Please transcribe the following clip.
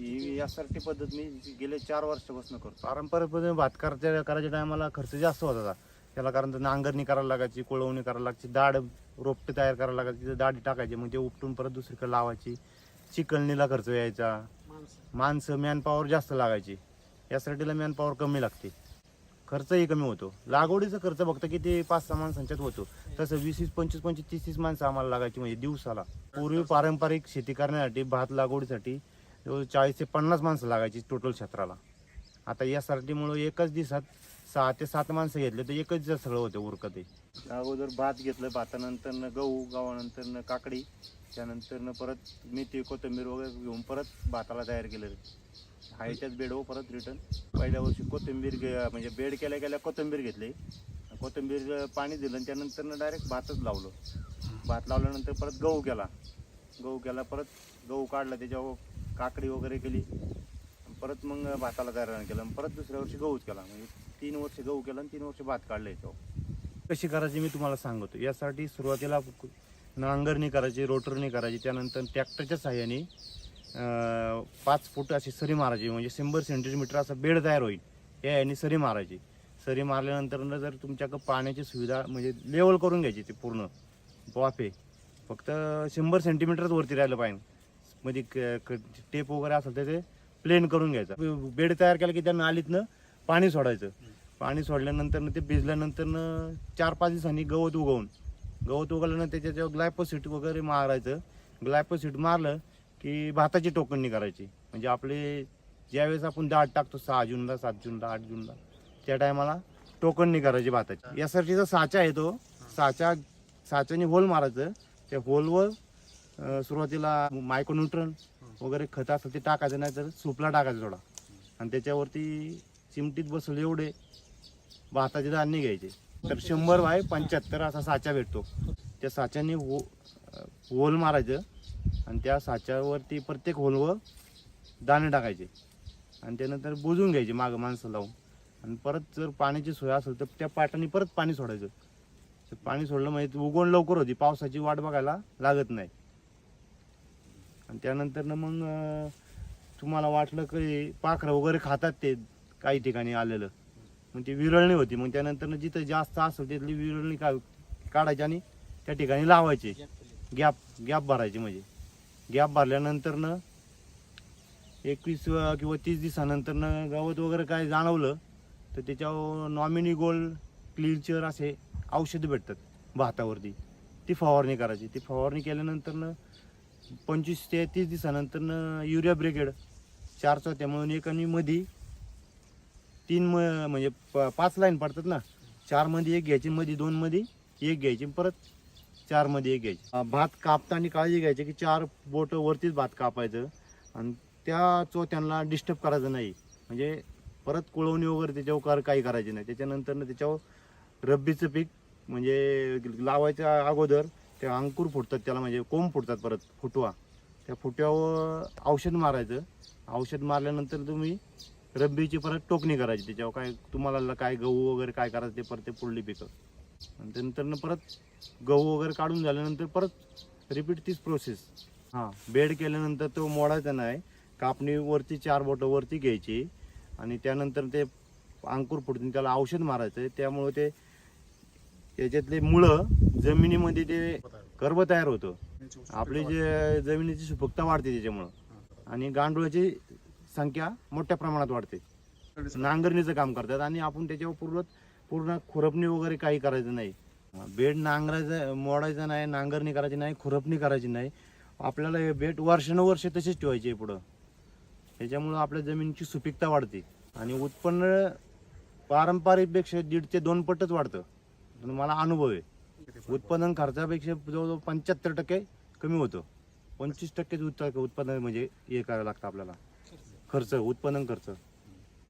ही यासाठी पद्धत मी गेले चार वर्षापासून करतो. पारंपरिक पद्धतीने भात करायच्या करायच्या टायमाला खर्च जास्त होत होता. त्याला कारण तर नांगरणी करायला लागायची कोळवणी करायला लागायची दाड रोपटे तयार करायला लागायची तिथं दाढी टाकायची मग ते उपटून परत दुसरीकडे लावायची. चिकलणीला खर्च यायचा. माणसं. मॅनपॉवर जास्त लागायची. यासाठीला मॅनपॉवर कमी लागते. खर्चही कमी होतो. लागवडीचा खर्च फक्त किती पाच सहा माणसांच्यात होतो. तसं वीस वीस पंचवीस पंचवीस तीस तीस माणसं आम्हाला लागायची म्हणजे दिवसाला. पूर्वी पारंपरिक शेती करण्यासाठी भात लागवडीसाठी जवळ चाळीस ते पन्नास माणसं लागायची टोटल क्षेत्राला. आता या सरटीमुळे एकच दिवसात सहा ते सात माणसं घेतले तर एकच दिवस सगळं होतं उरकत ते. अगोदर भात घेतलं भातानंतर गहू गव्हानंतर काकडी त्यानंतर परत मेथी कोथिंबीर वगैरे घेऊन परत भाताला तयार केलं हायच्याच बेडवर परत रिटर्न पहिल्या वर्षी कोथिंबीर घे- म्हणजे बेड केल्या गेल्या कोथिंबीर घेतली. कोथिंबीर पाणी दिलं आणि त्यानंतर डायरेक्ट भातच लावलं. भात लावल्यानंतर परत गहू केला. गहू केला परत गहू काढला त्याच्यावर काकडी वगैरे केली. परत मग भाताला तयार केलं. परत दुसऱ्या वर्षी गहूच केला. म्हणजे तीन वर्ष गहू केला आणि तीन वर्ष भात काढलं याच्यावर कशी करायची मी तुम्हाला सांगतो. यासाठी सुरुवातीला नांगरणी करायची रोटरणी करायची. त्यानंतर ट्रॅक्टरच्या साह्याने पाच फूट अशी सरी मारायची. म्हणजे शंभर सेंटीमीटर असा बेड तयार होईल. या याने सरी मारायची. सरी मारल्यानंतर जर तुमच्याकडं पाण्याची सुविधा म्हणजे लेवल करून घ्यायची ती पूर्ण. वाफे. फक्त शंभर सेंटीमीटरच वरती राहिलं पाहिजे. मध्ये क- टेप वगैरे असेल तर ते प्लेन करून घ्यायचं. बेड तयार केला की त्या नालीतनं पाणी सोडायचं. पाणी सोडल्यानंतर ते भिजल्यानंतर चार पाच दिवसांनी गवत उगवून गवत उगवल्यानंतर त्याच्यावर ग्लायपोसिट वगैरे मारायचं. ग्लायपोसिट मारलं की भाताची टोकणी करायची म्हणजे आपले ज्यावेळेस आपण दाट टाकतो सहा जूनला सात जूनला आठ जूनला त्या टायमाला टोकणी करायची भाताची. यासाठीचा साचा आहे तो साचा साच्याने होल मारायचं. त्या होलवर सुरुवातीला मायक्रोन्युट्रन वगैरे खत असतं ते टाकायचं नाही तर सुपला टाकायचं थोडा. आणि त्याच्यावरती चिमटीत बसले एवढे भाताचे धान्य घ्यायचे. तर शंभर बाय पंच्याहत्तर असा साचा भेटतो. त्या साच्याने हो होल मारायचं आणि त्या साच्यावरती प्रत्येक होलवर दाणे टाकायचे. आणि त्यानंतर बुजून घ्यायचे मागं माणसं लावून. आणि परत जर पाण्याची सोय असेल तर त्या पाटाने परत पाणी सोडायचं. पाणी सोडलं म्हणजे उगवण लवकर होती. पावसाची वाट बघायला लागत नाही. आणि त्यानंतर ना मग तुम्हाला वाटलं की पाखरं वगैरे खातात ते काही ठिकाणी आलेलं. मग ती विरळणी होती. मग त्यानंतर जिथं जास्त असेल तिथली विरळणी का काढायची आणि त्या ठिकाणी लावायची. गॅप गॅप भरायची म्हणजे. गॅप भरल्यानंतर न एकवीस किंवा तीस दिवसानंतर न गवत वगैरे काय जाणवलं तर त्याच्यावर नॉमिनी गोल्ड क्लिलचर असे औषधं भेटतात भातावरती. ती फवारणी करायची. ती फवारणी केल्यानंतर पंचवीस ते तीस दिवसानंतर युरिया ब्रिगेड चार चौथ्या म्हणून एक आणि मधी तीन म म्हणजे प- पाच लाईन पडतात ना. चारमध्ये एक घ्यायची मध्ये दोन मध्ये एक घ्यायची परत चारमध्ये एक घ्यायची. भात कापताना काळजी घ्यायची की चार बोट वरतीच भात कापायचं आणि त्या चोत्यांना डिस्टर्ब करायचं नाही. म्हणजे परत कुळवणी वगैरे त्याच्यावर कर काही करायची नाही. त्याच्यानंतर त्याच्यावर रब्बीचं पीक म्हणजे लावायच्या अगोदर ते अंकुर फुटतात त्याला म्हणजे कोंब फुटतात परत फुटवा. त्या फुट्यावर औषध मारायचं. औषध मारल्यानंतर तुम्ही रब्बीची परत टोकणी करायची. त्याच्यावर काय तुम्हाला काय गहू वगैरे काय करायचं ते परत ते पुढली पिकं. आणि त्यानंतर परत गहू वगैरे काढून झाल्यानंतर परत रिपीट तीच प्रोसेस हां बेड केल्यानंतर तो मोडायचा नाही. कापणी वरती चार बोटं वरती घ्यायची. आणि त्यानंतर ते अंकुर फुटून त्याला औषध मारायचं त्यामुळे ते त्याच्यातले मुळं जमिनीमध्ये ते कर्ब तयार होतं आपली जे जमिनीची सुपकता वाढते त्याच्यामुळं. आणि गांडुळाची संख्या मोठ्या प्रमाणात वाढते. नांगरणीचं काम करतात आणि आपण त्याच्यावर पूर्ण पूर्ण खुरपणी वगैरे काही करायचं नाही. बेड नांगरायचं मोडायचं नाही नांगरणी करायची नाही खुरपणी करायची नाही. आपल्याला हे बेड वर्षानुवर्ष तसेच ठेवायचे आहे पुढं. त्याच्यामुळं आपल्या जमिनीची सुपीकता वाढते. आणि उत्पन्न पारंपरिकपेक्षा दीड ते दोन पटच वाढतं. पण मला अनुभव आहे. उत्पादन खर्चापेक्षा जवळजवळ पंच्याहत्तर टक्के कमी होतं. पंचवीस टक्केच उत्पन्न म्हणजे हे करावं लागतं आपल्याला. खर्च उत्पादन खर्च.